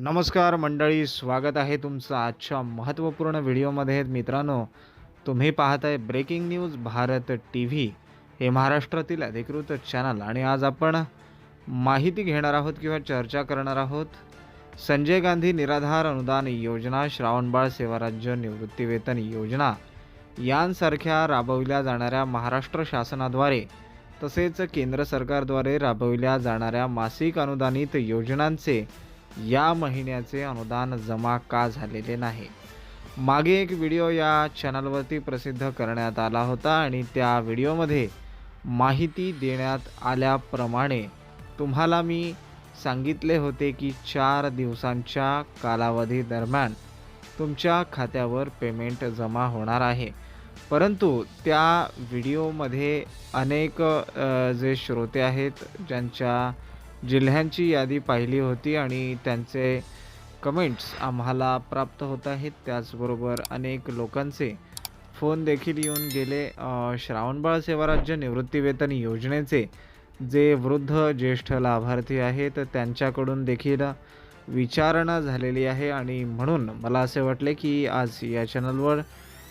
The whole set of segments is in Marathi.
नमस्कार मंडळी स्वागत आहे तुमचं आजच्या महत्त्वपूर्ण व्हिडिओमध्ये. मित्रांनो तुम्ही पाहताय breaking news Bharat T V हे महाराष्ट्रातील अधिकृत चॅनल आणि आज आपण माहिती घेणार आहोत किंवा चर्चा करणार आहोत. संजय गांधी निराधार अनुदान योजना श्रावणबाळ सेवा राज्य निवृत्तीवेतन योजना यांसारख्या राबविल्या जाणाऱ्या महाराष्ट्र शासनाद्वारे तसेच केंद्र सरकारद्वारे राबविल्या जाणाऱ्या मासिक अनुदानित योजनांचे या महिन्याचे अनुदान जमा का झालेले नाही? मागे एक व्हिडिओ या चॅनलवरती प्रसिद्ध करण्यात आला होता आणि त्या व्हिडिओमध्ये माहिती देण्यात आल्याप्रमाणे तुम्हाला मी सांगितले होते की चार दिवसांच्या कालावधी दरम्यान तुमच्या खात्यावर पेमेंट जमा होणार आहे. परंतु त्या व्हिडिओमध्ये अनेक जे श्रोते आहेत ज्यांच्या जिल्ह्यांची यादी पाहिली होती आणि त्यांचे कमेंट्स आम्हाला प्राप्त होत आहेत. त्याचबरोबर अनेक लोकांचे फोन देखील येऊन गेले. श्रावणबाळ सेवा राज्य निवृत्तीवेतन योजनेचे जे वृद्ध ज्येष्ठ लाभार्थी आहेत त्यांच्याकडून देखील विचारणा झालेली आहे आणि म्हणून मला असे वाटले की आज या चॅनलवर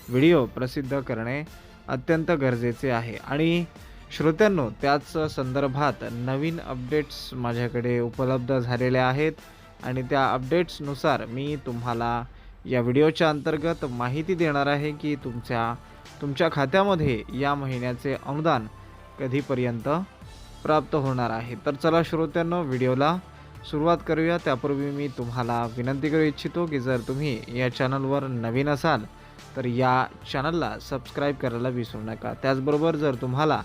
व्हिडिओ प्रसिद्ध करणे अत्यंत गरजेचे आहे. आणि श्रोत्यांनो त्याच संदर्भात नवीन अपडेट्स माझ्याकडे उपलब्ध झालेल्या आहेत आणि त्या अपडेट्सनुसार मी तुम्हाला या व्हिडिओच्या अंतर्गत माहिती देणार आहे की तुमच्या तुमच्या खात्यामध्ये या महिन्याचे अनुदान कधीपर्यंत प्राप्त होणार आहे. तर चला श्रोत्यांनो व्हिडिओला सुरुवात करूया. त्यापूर्वी मी तुम्हाला विनंती करू इच्छितो की जर तुम्ही या चॅनलवर नवीन असाल तर या चॅनलला सबस्क्राईब करायला विसरू नका. त्याचबरोबर जर तुम्हाला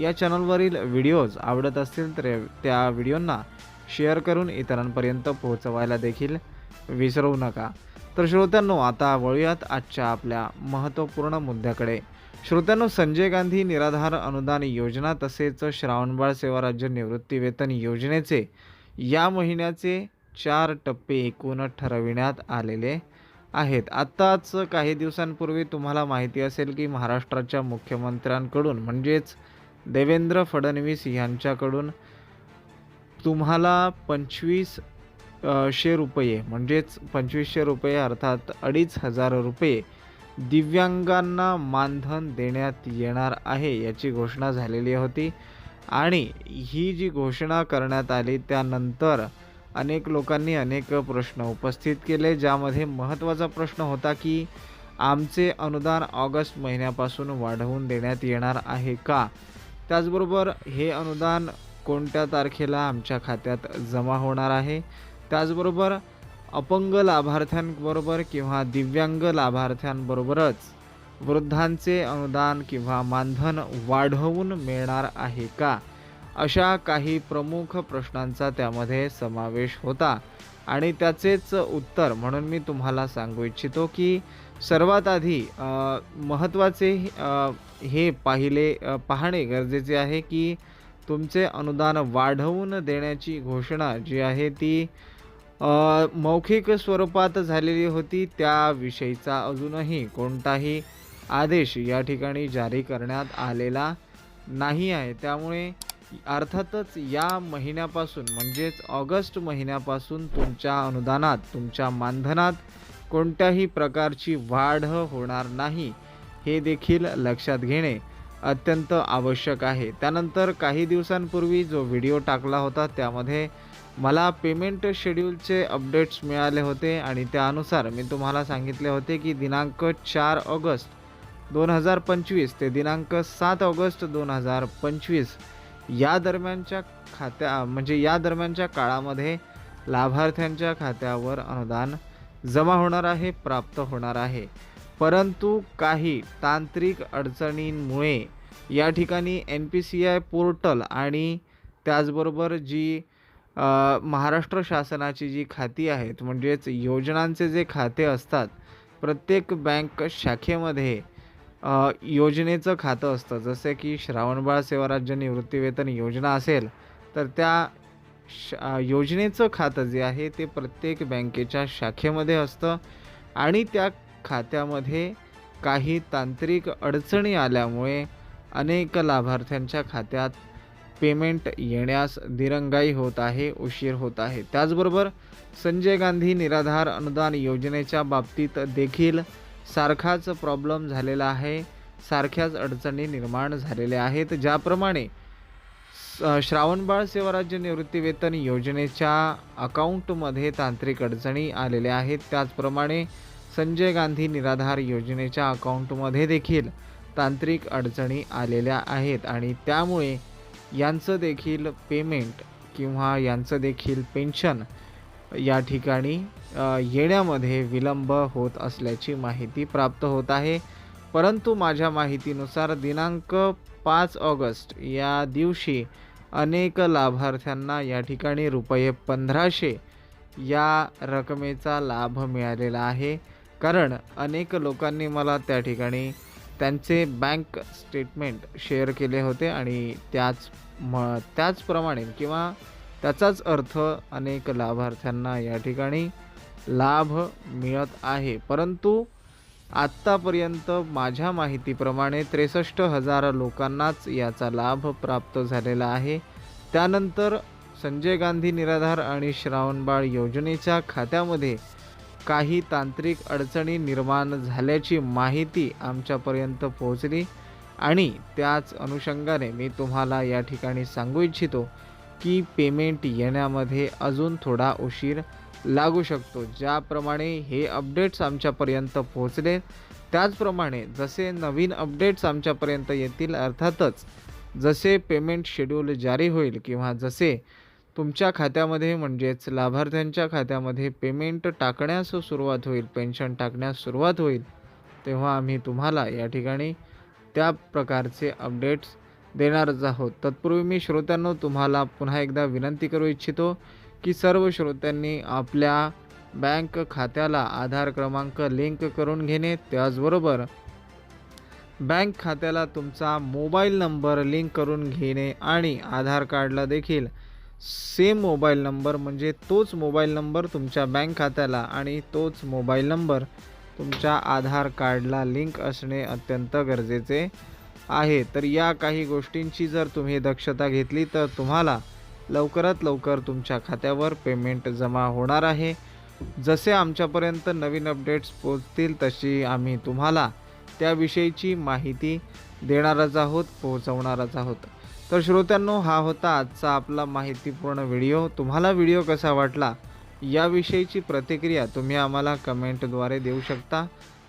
या चॅनलवरील व्हिडिओज आवडत असतील तर त्या व्हिडिओंना शेअर करून इतरांपर्यंत पोहोचवायला देखील विसरू नका. तर श्रोत्यांनो आता वळूयात आजच्या आपल्या महत्त्वपूर्ण मुद्द्याकडे. श्रोत्यांनो संजय गांधी निराधार अनुदान योजना तसेच श्रावणबाळ सेवा राज्य निवृत्ती वेतन योजनेचे या महिन्याचे चार टप्पे एकूण ठरविण्यात आलेले आहेत. आत्ताच काही दिवसांपूर्वी तुम्हाला माहिती असेल की महाराष्ट्राच्या मुख्यमंत्र्यांकडून म्हणजेच देवेंद्र फडणवीस यांच्याकडून तुम्हाला पंचवीसशे रुपये म्हणजेच पंचवीसशे रुपये अर्थात अडीच हजार रुपये दिव्यांगांना मानधन देण्यात येणार आहे याची घोषणा झालेली होती. आणि ही जी घोषणा करण्यात आली त्यानंतर अनेक लोकांनी अनेक प्रश्न उपस्थित केले ज्यामध्ये महत्त्वाचा प्रश्न होता की आमचे अनुदान ऑगस्ट महिन्यापासून वाढवून देण्यात येणार आहे का? त्याचबरोबर हे अनुदान कोणत्या तारखेला आमच्या खात्यात जमा होणार आहे? त्याचबरोबर अपंग लाभार्थ्यांबरोबर किंवा दिव्यांग लाभार्थ्यांबरोबरच वृद्धांचे अनुदान किंवा मानधन वाढवून मिळणार आहे का? अशा काही प्रमुख प्रश्नांचा त्यामध्ये समावेश होता. आणि त्याचेच उत्तर म्हणून मी तुम्हाला सांगू इच्छितो की सर्वात आधी महत्त्वाचे हे पाहिले पाहणे गरजेचे आहे की तुमचे अनुदान वाढवून देण्याची घोषणा जी आहे ती मौखिक स्वरूपात झालेली होती त्याविषयीचा अजूनही कोणताही आदेश या ठिकाणी जारी करण्यात आलेला नाही आहे. त्यामुळे अर्थातच या महिन्यापासून म्हणजेच ऑगस्ट महिन्यापासून तुमच्या अनुदानात तुमच्या मानधनात कोणत्याही प्रकारची वाढ होणार नाही हे देखील लक्षात घेणे अत्यंत आवश्यक आहे. त्यानंतर काही दिवसांपूर्वी जो व्हिडिओ टाकला होता त्यामध्ये मला पेमेंट शेड्यूलचे अपडेट्स मिळाले होते आणि त्यानुसार मी तुम्हाला सांगितले होते की दिनांक चार ऑगस्ट दोन हजार पंचवीस ते दिनांक सात ऑगस्ट दोन हजार पंचवीस या दरम्यानच्या खात्या म्हणजे या दरम्यानच्या काळामध्ये लाभार्थ्यांच्या खात्यावर अनुदान जमा होणार आहे प्राप्त होणार आहे. परंतु काही तांत्रिक अडचणींमुळे या ठिकाणी N P C I portal आणि त्याचबरोबर जी महाराष्ट्र शासनाची जी खाती आहेत म्हणजेच योजनांचे जे खाते असतात प्रत्येक बँक शाखेमध्ये योजनेचं खातं असतं. जसे की श्रावणबाळ सेवा राज्य निवृत्तीवेतन योजना असेल तर त्या श योजनेचं खातं जे आहे ते प्रत्येक बँकेच्या शाखेमध्ये असतं आणि त्या खात्यामध्ये काही तांत्रिक अडचणी आल्यामुळे अनेक लाभार्थ्यांच्या खात्यात पेमेंट येण्यास दिरंगाई होत आहे उशीर होत आहे. त्याचबरोबर संजय गांधी निराधार अनुदान योजनेच्या बाबतीत देखील सारखाच प्रॉब्लेम झालेला आहे. सारख्याच अडचणी निर्माण झालेल्या आहेत. ज्याप्रमाणे स- श्रावणबाळ सेवाराज्य निवृत्तीवेतन योजनेच्या अकाउंटमध्ये तांत्रिक अडचणी आलेल्या आहेत. त्याचप्रमाणे संजय गांधी निराधार योजनेच्या अकाउंटमध्ये देखील तांत्रिक अडचणी आलेल्या आहेत आणि त्यामुळे यांचं देखील पेमेंट किंवा यांचं देखील पेन्शन या ठिकाणी येण्यामध्ये विलंब होत असल्याची माहिती प्राप्त होत आहे. परंतु माझ्या माहितीनुसार दिनांक पाच ऑगस्ट या दिवशी अनेक लाभार्थ्यांना या ठिकाणी रुपये पंधराशे या रकमेचा लाभ मिळालेला आहे. कारण अनेक लोकांनी मला त्या ठिकाणी त्यांचे बँक स्टेटमेंट शेअर केले होते आणि त्याच म त्याचप्रमाणे किंवा त्याचाच अर्थ अनेक लाभार्थ्यांना या ठिकाणी लाभ मिळत आहे. परंतु आत्तापर्यंत माझ्या माहितीप्रमाणे त्रेसष्ट हजार लोकांनाच याचा लाभ प्राप्त झालेला आहे. त्यानंतर संजय गांधी निराधार आणि श्रावणबाळ योजनेच्या खात्यामध्ये काही तांत्रिक अडचणी निर्माण झाल्याची माहिती आमच्यापर्यंत पोहोचली आणि त्याच अनुषंगाने मी तुम्हाला या ठिकाणी सांगू इच्छितो की पेमेंट येण्यामध्ये अजून थोडा उशीर लागू शकतो. ज्याप्रमाणे हे अपडेट्स आमच्यापर्यंत पोहोचले त्याचप्रमाणे जसे नवीन अपडेट्स आमच्यापर्यंत येतील अर्थातच जसे पेमेंट शेड्यूल जारी होईल किंवा जसे तुमच्या खात्यामध्ये म्हणजेच लाभार्थ्यांच्या खात्यामध्ये पेमेंट टाकण्यास सुरुवात होईल पेन्शन टाकण्यास सुरुवात होईल तेव्हा आम्ही तुम्हाला या ठिकाणी त्या प्रकारचे अपडेट्स देणारच आहोत. तत्पूर्वी मी श्रोत्यांनो तुम्हाला पुन्हा एकदा विनंती करू इच्छितो की सर्व श्रोत्यांनी आपल्या बँक खात्याला आधार क्रमांक लिंक करून घेणे त्याचबरोबर बँक खात्याला तुमचा मोबाईल नंबर लिंक करून घेणे आणि आधार कार्डला देखील सेम मोबाईल नंबर म्हणजे तोच मोबाईल नंबर तुमच्या बँक खात्याला आणि तोच मोबाईल नंबर तुमच्या आधार कार्डला लिंक असणे अत्यंत गरजेचे आहे. तर या काही गोष्टींची जर तुम्ही दक्षता घेतली तर तुम्हाला लवकरात लवकर तुमच्या खात्यावर पेमेंट जमा होणार आहे. जसे आमच्यापर्यंत नवीन अपडेट्स पोहोचतील तशी आम्ही तुम्हाला त्याविषयीची माहिती देणारच आहोत पोहोचवणारच आहोत. तर श्रोत्यांनो हा होता आजचा आपला माहितीपूर्ण व्हिडिओ. तुम्हाला व्हिडिओ कसा वाटला याविषयीची प्रतिक्रिया तुम्ही आम्हाला कमेंटद्वारे देऊ शकता.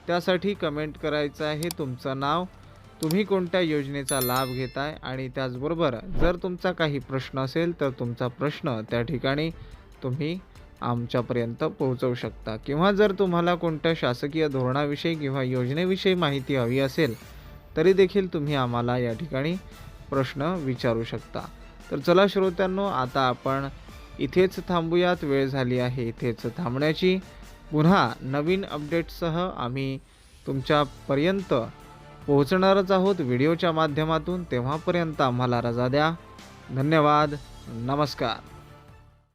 त्यासाठी कमेंट करायचं आहे तुमचं नाव तुम्ही कोणत्या योजनेचा लाभ घेताय? आणि त्याचबरोबर जर तुमचा काही प्रश्न असेल तर तुमचा प्रश्न त्या ठिकाणी तुम्ही आमच्यापर्यंत पोहोचवू शकता. किंवा जर तुम्हाला कोणत्या शासकीय धोरणाविषयी किंवा योजनेविषयी माहिती हवी असेल तरी देखील तुम्ही आम्हाला या ठिकाणी प्रश्न विचारू शकता. तर चला श्रोत्यांनो आता आपण इथेच थांबूयात. वेळ झाली आहे इथेच थांबण्याची. पुन्हा नवीन अपडेटसह आम्ही तुमच्यापर्यंत पोहोचणारच आहोत व्हिडिओच्या माध्यमातून तेव्हापर्यंत आम्हाला रजा द्या. धन्यवाद. नमस्कार.